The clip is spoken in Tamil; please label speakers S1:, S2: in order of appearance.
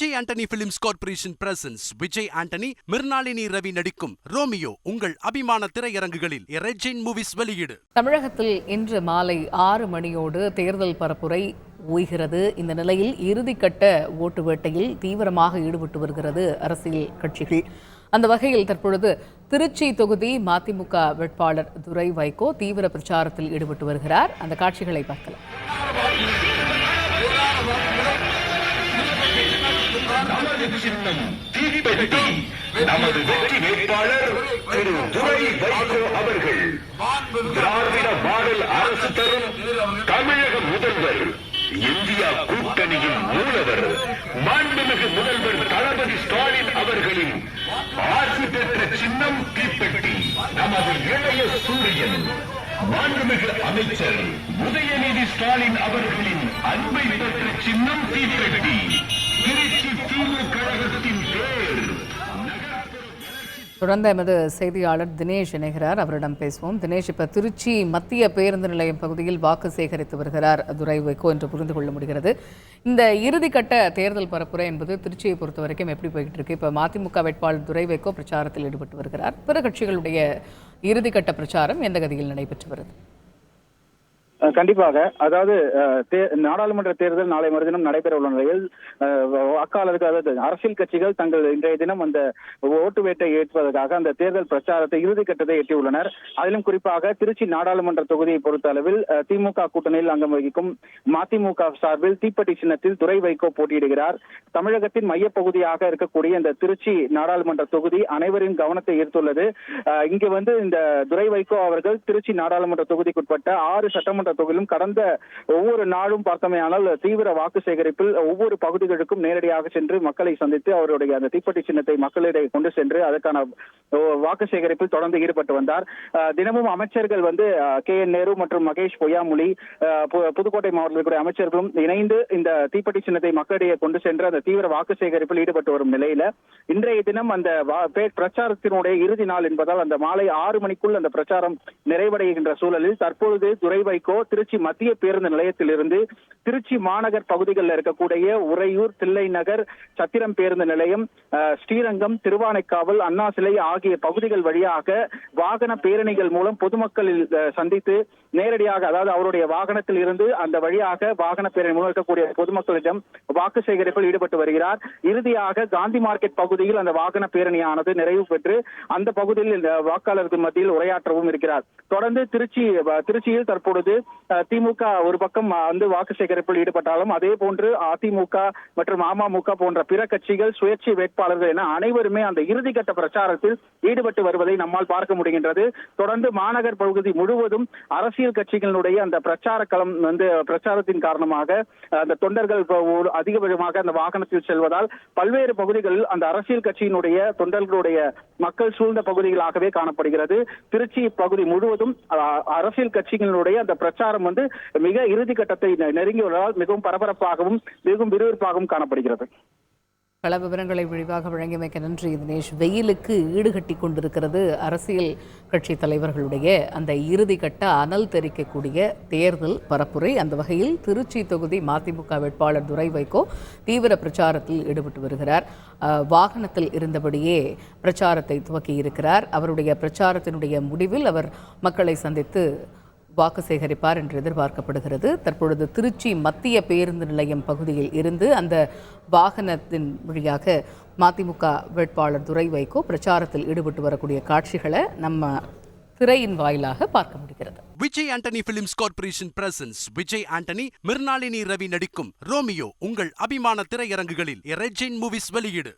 S1: Vijay Antony films corporation presents Vijay Antony Mirnalini Ravi நடிக்கும் ரோமியோ உங்கள் அபிமான திரையரங்குகளில் ரெஜின் மூவிஸ் வெளியீடு.
S2: தமிழகத்தில் இன்று மாலை ஆறு மணியோடு தேர்தல் பரப்புரை ஓய்கிறது. இந்த நிலையில் இறுதிக்கட்ட ஓட்டு வேட்டையில் தீவிரமாக ஈடுபட்டு வருகிறது அரசியல் கட்சிகள். அந்த வகையில் தற்பொழுது திருச்சி தொகுதி மதிமுக வேட்பாளர் துரை வைகோ தீவிர பிரச்சாரத்தில் ஈடுபட்டு வருகிறார். அந்த காட்சிகளை பார்க்கலாம்.
S3: நமது சின்னம் தீப்பெட்டி நமது வெற்றி வேட்பாளர் திரு துரை வைகோ அவர்கள். திராவிட மாடல் அரசு தரும் தமிழக முதல்வர் இந்தியா கூட்டணியின் மூலவர் மாண்புமிகு முதல்வர் தளபதி ஸ்டாலின் அவர்களின் ஆசி பெற்ற சின்னம் தீப்பெட்டி நமது இளைய சூரியன் மாண்புமிகு அமைச்சர் உதயநிதி ஸ்டாலின் அவர்களின் அன்பை பெற்ற சின்னம் தீப்பெட்டி. தொடர்ந்த
S2: தொடர்ந்து எமது செய்தியாளர் தினேஷ் இணைகிறார். அவரிடம் பேசுவோம். தினேஷ் இப்ப திருச்சி மத்திய பேருந்து நிலையம் பகுதியில் வாக்கு சேகரித்து வருகிறார் துரை வைகோ என்று புரிந்து கொள்ள முடிகிறது. இந்த இறுதிக்கட்ட தேர்தல் பரப்புரை என்பது திருச்சியை பொறுத்த வரைக்கும் எப்படி போய்கிட்டு இருக்கு இப்போ மதிமுக வேட்பாளர் துரை வைகோ பிரச்சாரத்தில் ஈடுபட்டு வருகிறார். பிற கட்சிகளுடைய இறுதிக்கட்ட பிரச்சாரம் எந்த கதியில் நடைபெற்று வருது?
S4: கண்டிப்பாக. அதாவது நாடாளுமன்ற தேர்தல் நாளை மறுதினம் நடைபெற உள்ள நிலையில் வாக்காளர்கள் அதாவது அரசியல் கட்சிகள் தங்கள் இன்றைய தினம் அந்த ஓட்டு வேட்டை ஏற்பதற்காக அந்த தேர்தல் பிரச்சாரத்தை இறுதிக்கட்டத்தை எட்டியுள்ளனர். அதிலும் குறிப்பாக திருச்சி நாடாளுமன்ற தொகுதியை பொறுத்த அளவில் திமுக கூட்டணியில் அங்கம் வகிக்கும் மதிமுக சார்பில் தீப்பெட்டி சின்னத்தில் துறை வைகோ போட்டியிடுகிறார். தமிழகத்தின் மையப்பகுதியாக இருக்கக்கூடிய இந்த திருச்சி நாடாளுமன்ற தொகுதி அனைவரின் கவனத்தை ஈர்த்துள்ளது. இங்கு வந்து இந்த துரை வைகோ அவர்கள் திருச்சி நாடாளுமன்ற தொகுதிக்குட்பட்ட ஆறு சட்டமன்ற தொகுதியிலும் கடந்த ஒவ்வொரு நாளும் பார்த்தமையானால் தீவிர வாக்கு சேகரிப்பில் ஒவ்வொரு பகுதிகளுக்கும் நேரடியாக சென்று மக்களை சந்தித்து அவருடைய அந்த தீப்பெட்டி சின்னத்தை மக்களிடையே கொண்டு சென்று அதற்கான வாக்கு சேகரிப்பில் தொடர்ந்து ஈடுபட்டு வந்தார். தினமும் அமைச்சர்கள் வந்து கே என் நேரு மற்றும் மகேஷ் பொய்யாமொழி புதுக்கோட்டை மாவட்டத்திற்குரிய அமைச்சர்களும் இணைந்து இந்த தீப்பெட்டி சின்னத்தை மக்களிடையே கொண்டு சென்று அந்த தீவிர வாக்கு சேகரிப்பில் ஈடுபட்டு வரும் நிலையில இன்றைய தினம் அந்த பிரச்சாரத்தினுடைய இறுதி நாள் என்பதால் அந்த மாலை ஆறு மணிக்குள் அந்த பிரச்சாரம் நிறைவடைகின்ற சூழலில் தற்பொழுது துரை வைகோ திருச்சி மத்திய பேருந்து நிலையத்திலிருந்து திருச்சி மாநகர் பகுதிகளில் இருக்கக்கூடிய உறையூர் தில்லை நகர் சத்திரம் பேருந்து நிலையம் ஸ்ரீரங்கம் திருவானைக்காவல் அண்ணா சிலை ஆகிய பகுதிகள் வழியாக வாகன பேரணிகள் மூலம் பொதுமக்களில் சந்தித்து நேரடியாக அதாவது அவருடைய வாகனத்தில் இருந்து அந்த வழியாக வாகன பேரணி மூலம் இருக்கக்கூடிய பொதுமக்களிடம் வாக்கு சேகரிப்பில் ஈடுபட்டு வருகிறார். இறுதியாக காந்தி மார்க்கெட் பகுதியில் அந்த வாகன பேரணியானது நிறைவு பெற்று அந்த பகுதியில் வாக்காளர்கள் மத்தியில் உரையாற்றவும் இருக்கிறார். தொடர்ந்து திருச்சி திருச்சியில் தற்பொழுது திமுக ஒரு பக்கம் வந்து வாக்கு சேகரிப்பில் ஈடுபட்டாலும் அதே போன்று அதிமுக மற்றும் அமமுக போன்ற பிற கட்சிகள் சுயேட்சை வேட்பாளர்கள் என அனைவருமே அந்த இறுதிக்கட்ட பிரச்சாரத்தில் ஈடுபட்டு வருவதை நம்மால் பார்க்க முடிகின்றது. தொடர்ந்து மாநகர் பகுதி முழுவதும் அரசியல் கட்சிகளுடைய அந்த பிரச்சார களம் வந்து பிரச்சாரத்தின் காரணமாக அந்த தொண்டர்கள் அதிகபட்சமாக அந்த வாகனத்தில் செல்வதால் பல்வேறு பகுதிகளில் அந்த அரசியல் கட்சியினுடைய தொண்டர்களுடைய மக்கள் சூழ்ந்த பகுதிகளாகவே காணப்படுகிறது. திருச்சி பகுதி முழுவதும் அரசியல் கட்சிகளுடைய அந்த பிரச்சார பிரச்சாரம் வந்து மிக இறுதி கட்டத்தை நெருங்கி வருவதால் மிகவும் பரபரப்பாகவும் மிகவும் விறுவிறுப்பாகவும் காணப்படுகிறது.
S2: கள விவரங்களை விரிவாக வழங்கியமைக்க நன்றி தினேஷ். வெயிலுக்கு ஈடுகட்டி கொண்டிருக்கிறது அரசியல் கட்சி தலைவர்களுடைய அந்த இறுதிக்கட்ட அனல் தெரிக்கக்கூடிய தேர்தல் பரப்புரை. அந்த வகையில் திருச்சி தொகுதி மதிமுக வேட்பாளர் துரை வைகோ தீவிர பிரச்சாரத்தில் ஈடுபட்டு வருகிறார். வாகனத்தில் இருந்தபடியே பிரச்சாரத்தை துவக்கியிருக்கிறார். அவருடைய பிரச்சாரத்தினுடைய முடிவில் அவர் மக்களை சந்தித்து வாக்கு சேகரிப்பார் என்று எதிர்பார்க்கப்படுகிறது. தற்பொழுது திருச்சி மத்திய பேருந்து நிலையம் பகுதியில் இருந்து அந்த வாகனத்தின் வழியாக மதிமுக வேட்பாளர் துரை வைகோ பிரச்சாரத்தில் ஈடுபட்டு வரக்கூடிய காட்சிகளை நம்ம திரையின் வாயிலாக பார்க்க முடிகிறது.
S1: Vijay Antony films corporation presents Vijay Antony Mirnalini Ravi நடிக்கும் ரோமியோ உங்கள் அபிமான திரையரங்குகளில் ரெஜின் மூவிஸ் வெளியீடு.